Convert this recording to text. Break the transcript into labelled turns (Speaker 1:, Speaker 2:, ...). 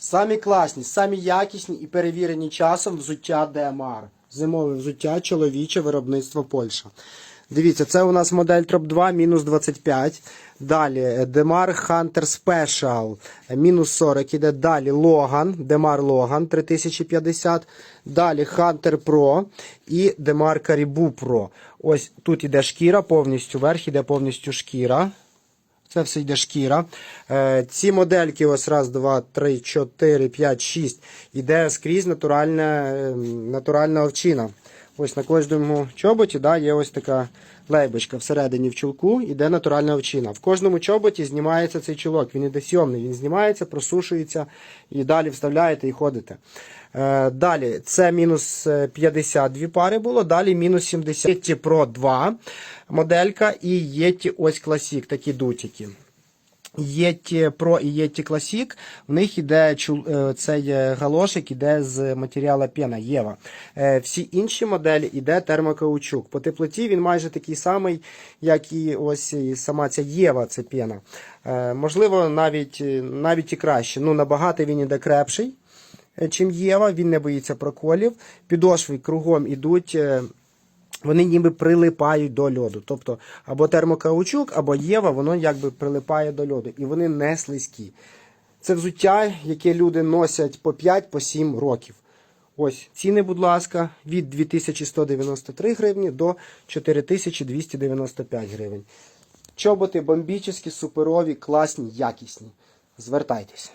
Speaker 1: Самі класні, самі якісні і перевірені часом взуття ДМР. Зимове взуття чоловіче виробництво Польща. Дивіться, це у нас модель Trop 2 мінус 25. Далі е, Demar Hunter Special е, мінус 40 іде. Далі Logan, Demar Logan 3050. Далі Hunter Pro і Demar Caribou Pro. Ось тут іде шкіра повністю, верх іде повністю шкіра. Це все йде шкіра. Е, ці модельки, ось раз, два, три, чотири, п'ять, шість. Іде скрізь натуральна, е, натуральна овчина. Ось на кожному чоботі да, є ось така лейбочка всередині в чулку, іде натуральна овчина. В кожному чоботі знімається цей чулок. Він іде сйомний, він знімається, просушується і далі вставляєте і ходите. Е, далі це мінус е, 52 пари було, далі мінус 70 Yeti Pro 2 моделька і Yeti ось Classic, такі дутики. Yeti Pro і Yeti Classic, в них іде е, цей е, галошик іде з матеріалу пена Єва. Е, Всі інші моделі іде термокаучук. По теплоті він майже такий самий, як і ось сама ця Єва, це пена. Можливо, навіть, навіть і краще. Ну, набагато він іде крепший, чим Єва, він не боїться проколів. Підошви кругом ідуть. Вони ніби прилипають до льоду. Тобто або термокаучук, або Єва, воно якби прилипає до льоду. І вони не слизькі. Це взуття, яке люди носять по 5-7 років. Ось ціни, будь ласка, від 2193 гривні до 4295 гривень. Чоботи бомбічні, суперові, класні, якісні. Звертайтеся.